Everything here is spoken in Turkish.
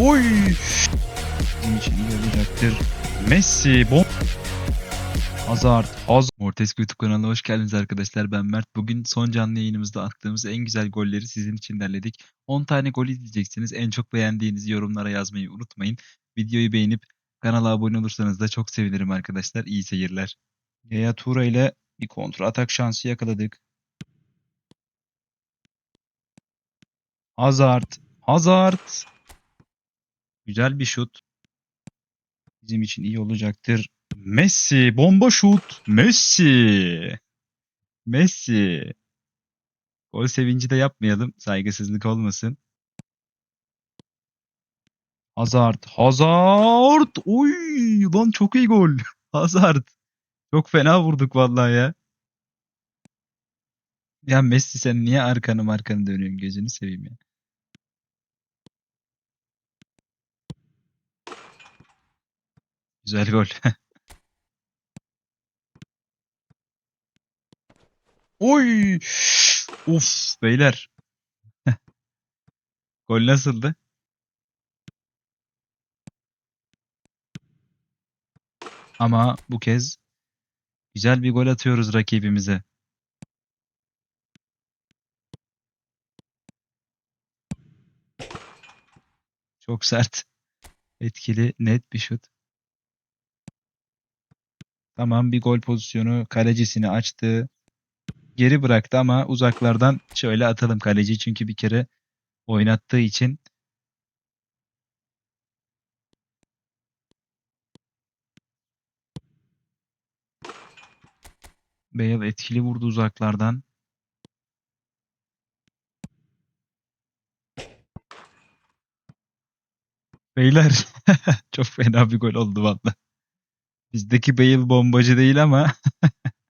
Oy! Bizim için iyi. Messi, bom... Hazard, Hazard. Mortesk YouTube kanalına hoş geldiniz arkadaşlar. Ben Mert. Bugün son canlı yayınımızda attığımız en güzel golleri sizin için derledik. 10 tane gol izleyeceksiniz. En çok beğendiğinizi yorumlara yazmayı unutmayın. Videoyu beğenip kanala abone olursanız da çok sevinirim arkadaşlar. İyi seyirler. Yaya Tura ile bir kontra atak şansı yakaladık. Hazard, Hazard. Güzel bir şut. Bizim için iyi olacaktır. Messi, bomba şut. Messi. Messi. Gol sevinci de yapmayalım. Saygısızlık olmasın. Hazard, Hazard. Oy, lan çok iyi gol. Hazard. Çok fena vurduk vallahi ya. Ya Messi sen niye arkanı markanı dönüyorsun gözünü seveyim ya. Güzel gol. Oy! Uf beyler. Gol nasıldı? Ama bu kez güzel bir gol atıyoruz rakibimize. Çok sert. Etkili, net bir şut. Tamam bir gol pozisyonu kalecisini açtı. Geri bıraktı ama uzaklardan şöyle atalım kaleci çünkü bir kere oynattığı için Bale etkili vurdu uzaklardan. Beyler çok fena bir gol oldu valla. Bizdeki Bale bombacı değil ama